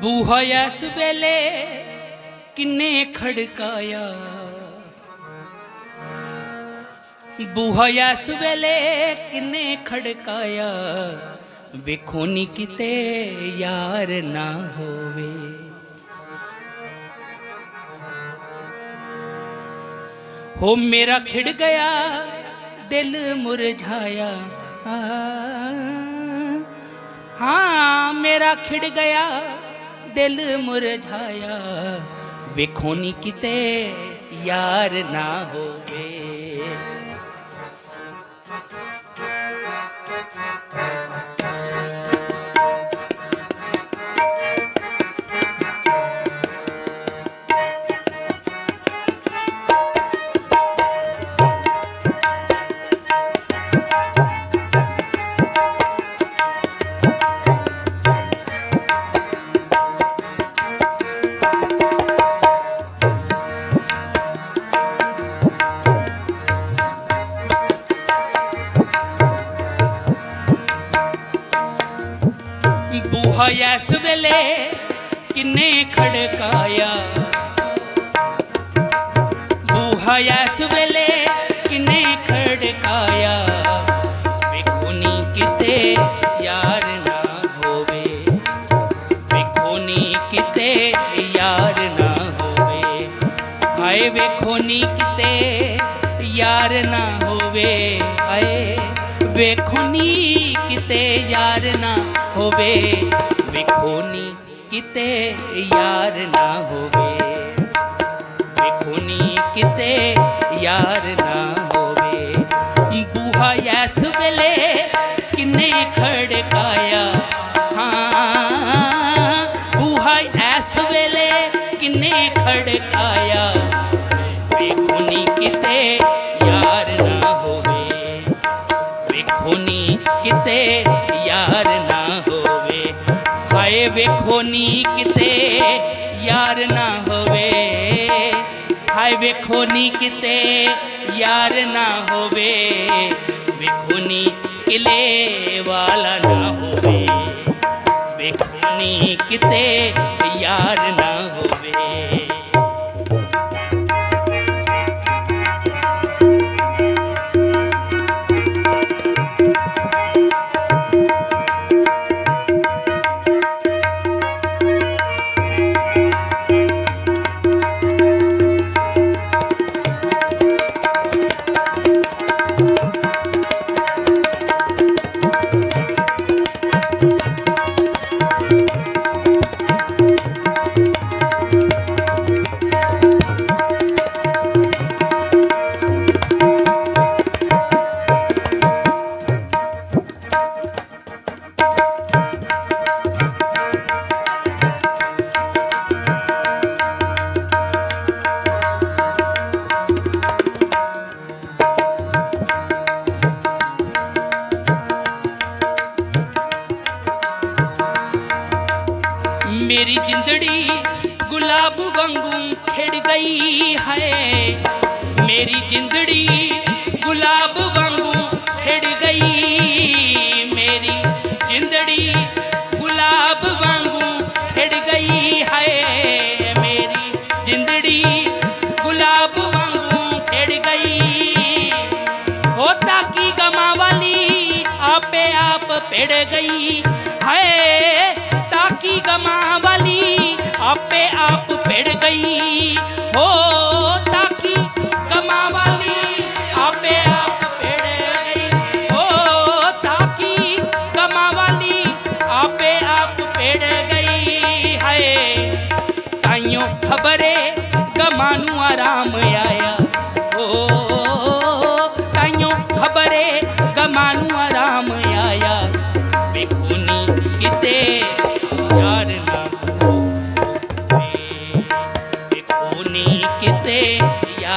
ਬੂਹਾ ਇਸ ਵੇਲੇ ਕਿੰਨੇ ਖੜਕਾਇਆ। ਬੂਹਾ ਇਸ ਵੇਲੇ ਕਿੰਨੇ ਖੜਕਾਇਆ। ਵੇਖੋ ਨੀ ਕਿਤੇ ਯਾਰ ਨਾ ਹੋਵੇ। ਹੋ ਮੇਰਾ ਖਿੜ ਗਿਆ ਦਿਲ ਮੁਰਝਾਇਆ। ਆ, ਹਾਂ ਮੇਰਾ ਖਿੜ ਗਿਆ ਦਿਲ ਮੁਰਝਾਇਆ। ਵੇਖੋ ਨੀ ਕਿਤੇ ਯਾਰ ਨਾ ਹੋਵੇ। ਬੂਹਾ ਇਸ ਵੇਲੇ ਕਿੰਨੇ ਖੜਕਾਇਆ। ਬੂਹਾ ਇਸ ਵੇਲੇ ਕਿੰਨੇ ਖੜਕਾਇਆ। ਵੇਖੋ ਨੀ ਕਿਤੇ ਯਾਰ ਨਾ ਹੋਵੇ। ਵੇਖੋ ਨੀ ਕਿਤੇ ਯਾਰ ਨਾ ਹੋਵੇ। ਹਾਏ ਵੇਖੋ ਨੀ ਕਿਤੇ ਯਾਰ ਨਾ ਹੋਵੇ। ਹਾਏ ਵੇਖੋ ਨੀ ਕਿਤੇ ਯਾਰ ਨਾ ਹੋਵੇ। ਵੇਖੋ ਕਿਤੇ ਯਾਰ ਨਾ ਹੋਵੇ। ਵੇਖੋ ਨੀ ਕਿਤੇ ਯਾਰ ਨਾ ਹੋਵੇ। ਬੂਹਾ ਐਸ ਵੇਲੇ ਕਿੰਨੇ ਖੜਕਾਇਆ ਹਾਂ, ਬੂਹਾ ਐਸ ਵੇਲੇ ਕਿੰਨੇ ਖੜਕਾਇਆ ਵੇਖੋ ਨੀ ਕਿਤੇ ਯਾਰ ਨਾ ਹੋਵੇ। ਵੇਖੋ ਨੀ ਕਿਤੇ ਵੇਖੋ ਨੀ ਕਿਤੇ ਯਾਰ ਨਾ ਹੋਵੇ। ਹਾਏ ਵੇਖੋ ਨੀ ਕਿਤੇ ਯਾਰ ਨਾ ਹੋਵੇ। ਵੇਖੋ ਨੀ ਕਿਲੇ ਵਾਲਾ ਨਾ ਹੋਵੇ। ਵੇਖੋ ਨੀ ਕਿਤੇ ਯਾਰ ਨਾ ਮੇਰੀ ਜਿੰਦੜੀ ਗੁਲਾਬ ਵਾਂਗੂ ਖਿੜ ਗਈ ਹੈ। ਮੇਰੀ ਜਿੰਦੜੀ ਗੁਲਾਬ ਵਾਂਗੂ ਖਿੜ ਗਈ। ਮੇਰੀ ਜਿੰਦੜੀ ਗੁਲਾਬ ਵਾਂਗੂ ਖਿੜ ਗਈ ਹੈ। ਮੇਰੀ ਜਿੰਦੜੀ ਗੁਲਾਬ ਵਾਂਗੂ ਖਿੜ ਗਈ। ਹੋਤਾ ਕੀ ਗਮਾਂ ਵਾਲੀ ਆਪੇ ਆਪ ਭਿੜ ਗਈ। ਤਾਕੀ ਵਾਲੀ ਆਪੇ ਆਪ ਭਿੜ ਗਈ। ਹੋ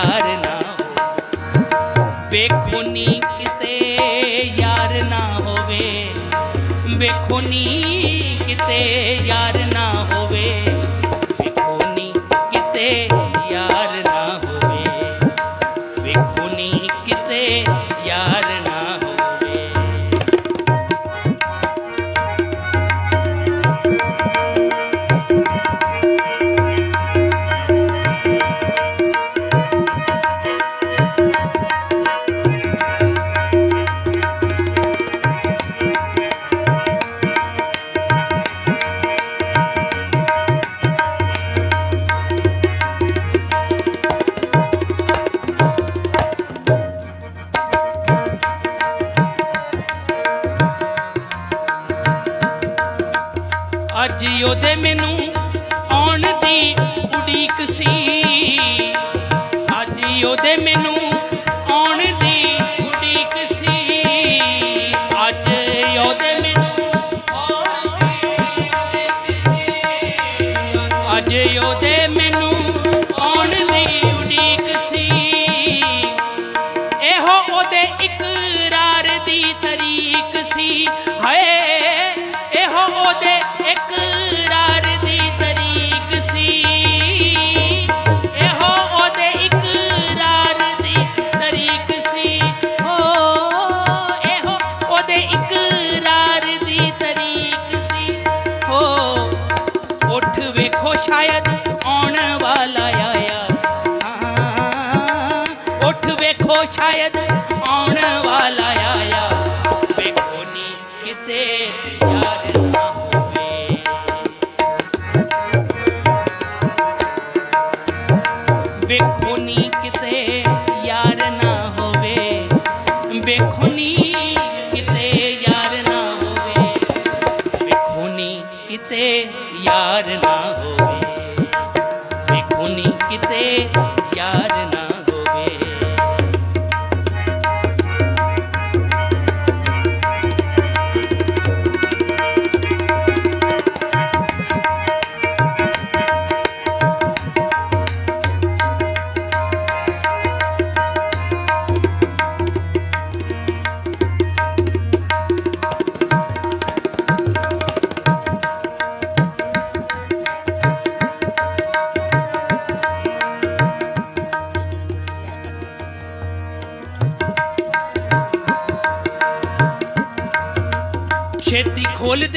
ਯਾਰ ਨਾ ਵੇਖੋ ਨੀ ਕਿਤੇ ਯਾਰ ਨਾ ਹੋਵੇ। ਵੇਖੋ ਨੀ ਕਿਤੇ ਯਾਰ Ben non. Hare Ponle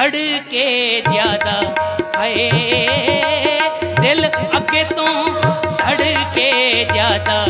ਧੜਕੇ ਜ਼ਿਆਦਾ ਹਏ। ਦਿਲ ਅੱਗੇ ਤੋਂ ਧੜਕੇ ਜ਼ਿਆਦਾ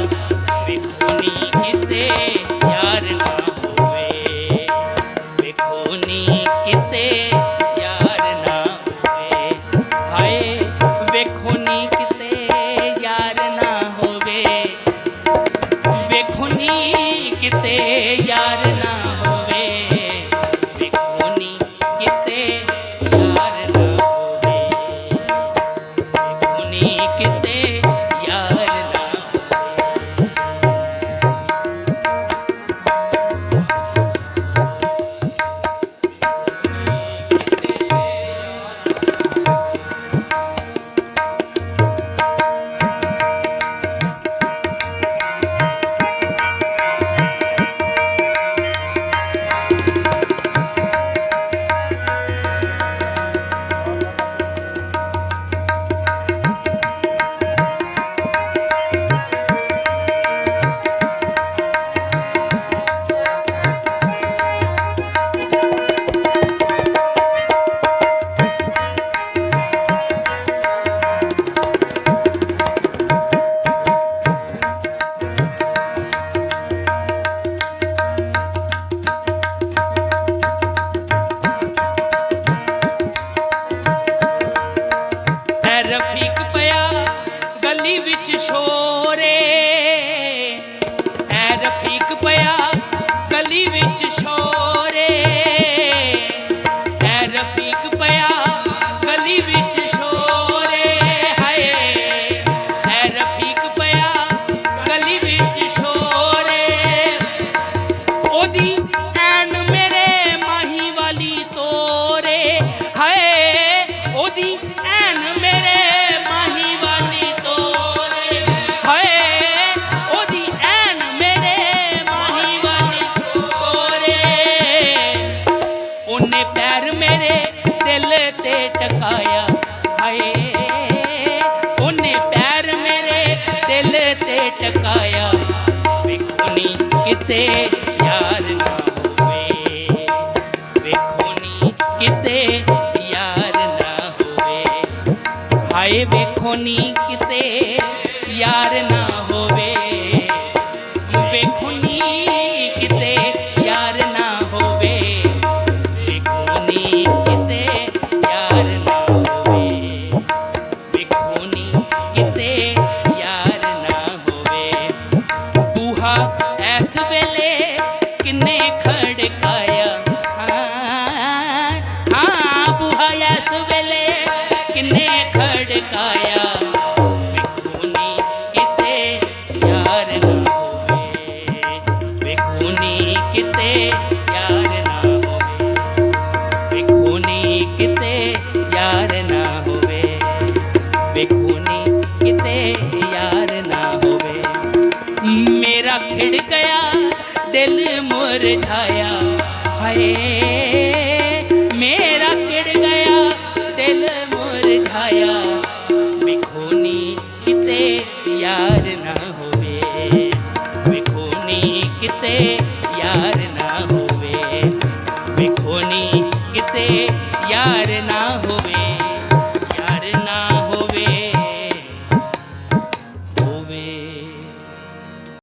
ਆਇਆ ਵੇਖੋ ਨੀ ਕਿਤੇ ਯਾਰ ਨਾ ਹੋਵੇ। ਵੇਖੋ ਨੀ ਕਿਤੇ ਯਾਰ ਨਾ ਹੋਵੇ। ਹਾਏ ਵੇਖੋ ਨੀ বোঝায়া হায়